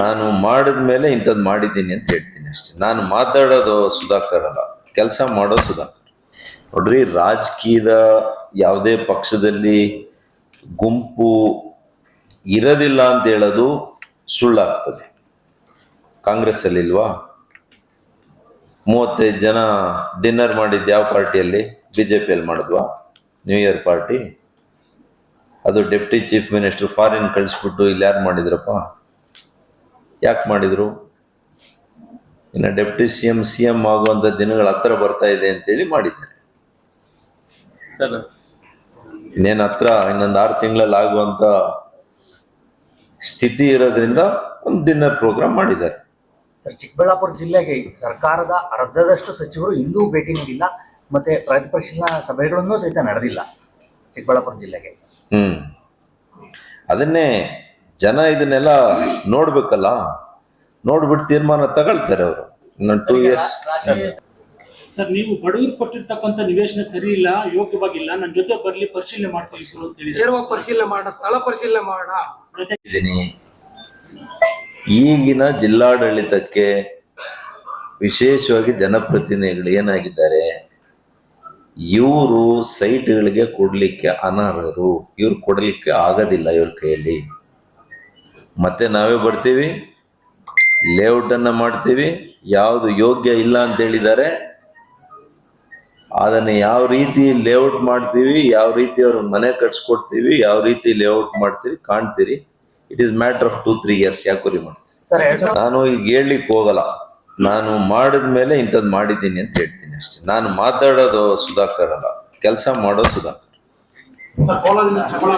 ನಾನು ಮಾಡಿದ ಮೇಲೆ ಇಂಥದ್ದು ಮಾಡಿದ್ದೀನಿ ಅಂತ ಹೇಳ್ತೀನಿ ಅಷ್ಟೇ. ನಾನು ಮಾತಾಡೋದು ಸುಧಾಕರ್ ಅಲ್ಲ, ಕೆಲಸ ಮಾಡೋ ಸುಧಾಕರ್. ನೋಡ್ರಿ, ರಾಜಕೀಯದ ಯಾವುದೇ ಪಕ್ಷದಲ್ಲಿ ಗುಂಪು ಇರೋದಿಲ್ಲ ಅಂತ ಹೇಳೋದು ಸುಳ್ಳಾಗ್ತದೆ. ಕಾಂಗ್ರೆಸ್ ಅಲ್ಲಿ ಇಲ್ವಾ ಮೂವತ್ತೈದು ಜನ ಡಿನ್ನರ್ ಮಾಡಿದ್ದು ಯಾವ ಪಾರ್ಟಿಯಲ್ಲಿ? ಬಿ ಜೆ ಪಿಯಲ್ಲಿ ಮಾಡಿದ್ವಾ? ನ್ಯೂ ಇಯರ್ ಪಾರ್ಟಿ ಅದು ಡೆಪ್ಟಿ ಚೀಫ್ ಮಿನಿಸ್ಟರ್ ಫಾರಿನ್ ಕಳಿಸ್ಬಿಟ್ಟು ಇಲ್ಲಿ ಯಾರು ಮಾಡಿದ್ರಪ್ಪ? ಯಾಕೆ ಮಾಡಿದರು? ಇನ್ನು deputy C M C M ಆಗುವಂಥ ದಿನಗಳ ಹತ್ರ ಬರ್ತಾ ಇದೆ ಅಂತೇಳಿ ಮಾಡಿದ್ದಾರೆ. ಸರ್. ಇನ್ನೇನು ಹತ್ರ ಇನ್ನೊಂದು ಆರು ತಿಂಗಳಲ್ಲಿ ಆಗುವಂಥ ಸ್ಥಿತಿ ಇರೋದ್ರಿಂದ ಒಂದು ಡಿನ್ನರ್ ಪ್ರೋಗ್ರಾಮ್ ಮಾಡಿದ್ದಾರೆ. ಸರ್ ಚಿಕ್ಕಬಳ್ಳಾಪುರ ಜಿಲ್ಲೆಗೆ ಸರ್ಕಾರದ ಅರ್ಧದಷ್ಟು ಸಚಿವರು ಇನ್ನೂ ಭೇಟಿ ನೀಡಿಲ್ಲ ಮತ್ತೆ ಪ್ರತಿಪರಿಶೀಲನಾ ಸಭೆಗಳನ್ನು ಸಹಿತ ನಡೆದಿಲ್ಲ ಚಿಕ್ಕಬಳ್ಳಾಪುರ ಜಿಲ್ಲೆಗೆ. ಹ್ಮ್. ಅದನ್ನೇ ಜನ ಇದನ್ನೆಲ್ಲ ನೋಡ್ಬೇಕಲ್ಲ? ನೋಡ್ಬಿಟ್ಟು ತೀರ್ಮಾನ ತಗೊಳ್ತಾರೆ ಅವರು. ಇನ್ನೊಂದು ಟೂ ಇಯರ್ಸ್ ಸರ್ ನೀವು ಬಡವರು ಕೊಟ್ಟಿರ್ತಕ್ಕಂಥ ನಿವೇಶನ ಸರಿ ಇಲ್ಲ ಯೋಗ್ಯವಾಗಿಲ್ಲ ನನ್ನ ಜೊತೆ ಬರ್ಲಿ ಪರಿಶೀಲನೆ ಮಾಡ್ತೀವಿ ಅಂತ ಹೇಳಿದ್ರೆ ನೇರವಾಗಿ ಪರಿಶೀಲನೆ ಮಾಡೋಣ ಸ್ಥಳ ಪರಿಶೀಲನೆ ಮಾಡೋಣ ಇದ್ದೀನಿ. ಈಗಿನ ಜಿಲ್ಲಾಡಳಿತಕ್ಕೆ ವಿಶೇಷವಾಗಿ ಜನಪ್ರತಿನಿಧಿಗಳು ಏನಾಗಿದ್ದಾರೆ? ಇವರು ಸೈಟ್ಗಳಿಗೆ ಕೊಡಲಿಕ್ಕೆ ಅನರ್ಹರು. ಇವ್ರು ಕೊಡಲಿಕ್ಕೆ ಆಗೋದಿಲ್ಲ ಇವ್ರ ಕೈಯಲ್ಲಿ. ಮತ್ತೆ ನಾವೇ ಬರ್ತೀವಿ? ಲೇಔಟ್ ಅನ್ನ ಮಾಡ್ತೀವಿ. ಯಾವುದು ಯೋಗ್ಯ ಇಲ್ಲ ಅಂತ ಹೇಳಿದ್ದಾರೆ. ಅದನ್ನ ಯಾವ ರೀತಿ ಲೇಔಟ್ ಮಾಡ್ತೀವಿ ಯಾವ ರೀತಿ ಅವ್ರ ಮನೆ ಕಟ್ಸ್ಕೊಡ್ತೀವಿ ಯಾವ ರೀತಿ ಲೇಔಟ್ ಮಾಡ್ತೀರಿ ಕಾಣ್ತೀರಿ. It is matter of two three years ಯಾಕೋರಿ ಮಾಡ್ತೀವಿ ಸರ್ ನಾನು ಈಗ ಹೇಳಲಿಕ್ಕೆ ಹೋಗಲ್ಲ. ನಾನು ಮಾಡಿದ ಮೇಲೆ ಇಂಥದ್ದು ಮಾಡಿದ್ದೀನಿ ಅಂತ ಹೇಳ್ತೀನಿ ಅಷ್ಟೇ. ನಾನು ಮಾತಾಡೋದು ಸುಧಾಕರ್ ಅಲ್ಲ. ಕೆಲಸ ಮಾಡೋ ಸುಧಾಕರ್.